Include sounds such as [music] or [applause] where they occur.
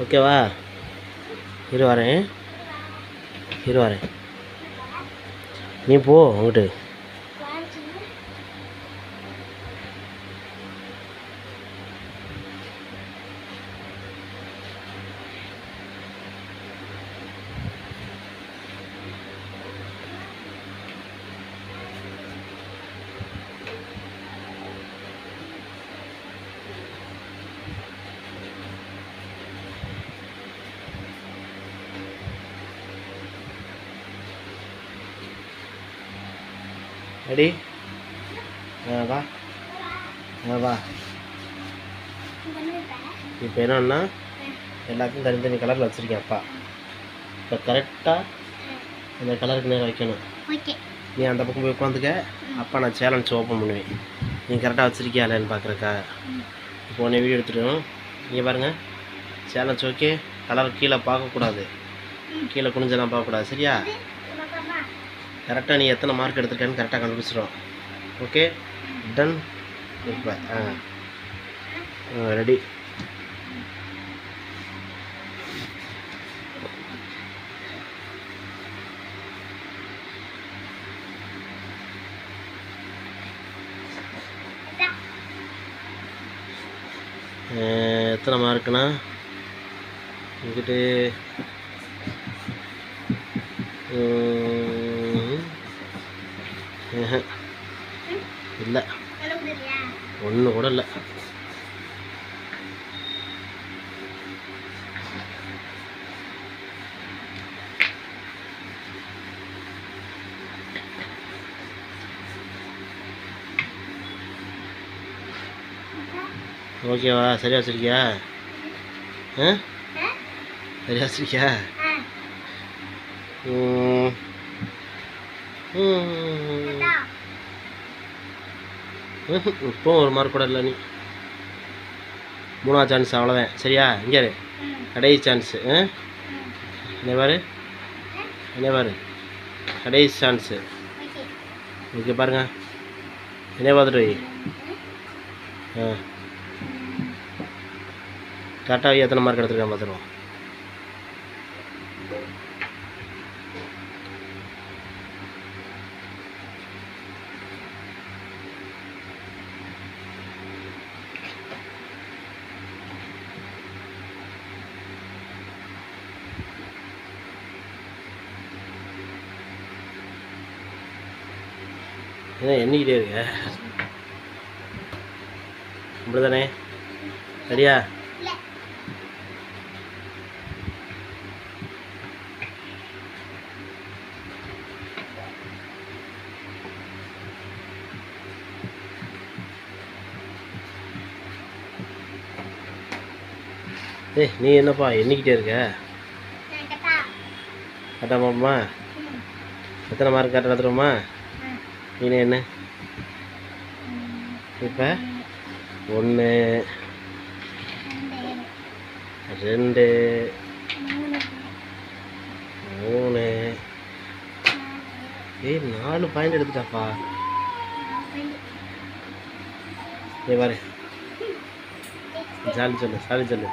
ஓகேவா? இரு வரேன். இரு வரேன். நீ போ உங்கள்கிட்ட ரெடி வா வா இப்போ என்னன்னா எல்லாத்தையும் தனித்தனி கலரில் வச்சுருக்கேன் அப்பா இப்போ கரெக்டாக அந்த கலருக்கு நேரம் வைக்கணும் நீ அந்த பக்கம் போய் உட்காந்துக்க அப்பா நான் சேலஞ்ச் ஓப்பன் பண்ணுவேன் நீ கரெக்டாக வச்சுருக்கியா இல்லைன்னு பார்க்குறக்கா இப்போ உடனே வீடியோ எடுத்துட்டோம் நீங்கள் பாருங்கள் சேலஞ்ச் ஓகே கலர் கீழே பார்க்கக்கூடாது கீழே குனிஞ்செல்லாம் பார்க்கக்கூடாது சரியா கரெக்டாக நீ எத்தனை மார்க் எடுத்திருக்கேன்னு கரெக்டாக கண்டுபிடிச்சிடும் ஓகே டன் இப்போ ஆ. ரெடி எத்தனை மார்க்குண்ணா இங்கிட்டு [laughs] இல்லை. ஒன்று கூட இல்லை. ஓகேவா? சரியா வச்சிருக்கியா? ஆ? சரியா வச்சிருக்கியா? ம். ம். இப்போ ஒரு மார்க் கூட இல்லை நீ. மூணாவது சான்ஸ் அவ்வளோதான் சரியா? இங்கே இரு. கடைசி சான்ஸு ஆ? என்ன பாரு. என்ன பாரு. கடைசி சான்ஸு ஓகே பாருங்க. என்ன பார்த்துட்டு வை. ஆ. கரெக்டாக எத்தனை மார்க் எடுத்துருக்கேன் பார்த்துருவோம் என்ன எண்ணிக்கிட்டே இருக்க. அப்படிதானே? சரியா? ஏய் நீ என்னப்பா எண்ணிக்கிட்டே இருக்க? பாப்போமா எத்தனை மார்க் கரெக்டாக இது நீ என்ன? இப்போ ஒன்று ரெண்டு மூணு. ஏய் நாலு பாயிண்ட் எடுத்துட்டாப்பா. ஏ பாரு. ஜாலி சொல்லு சாலி சொல்லு.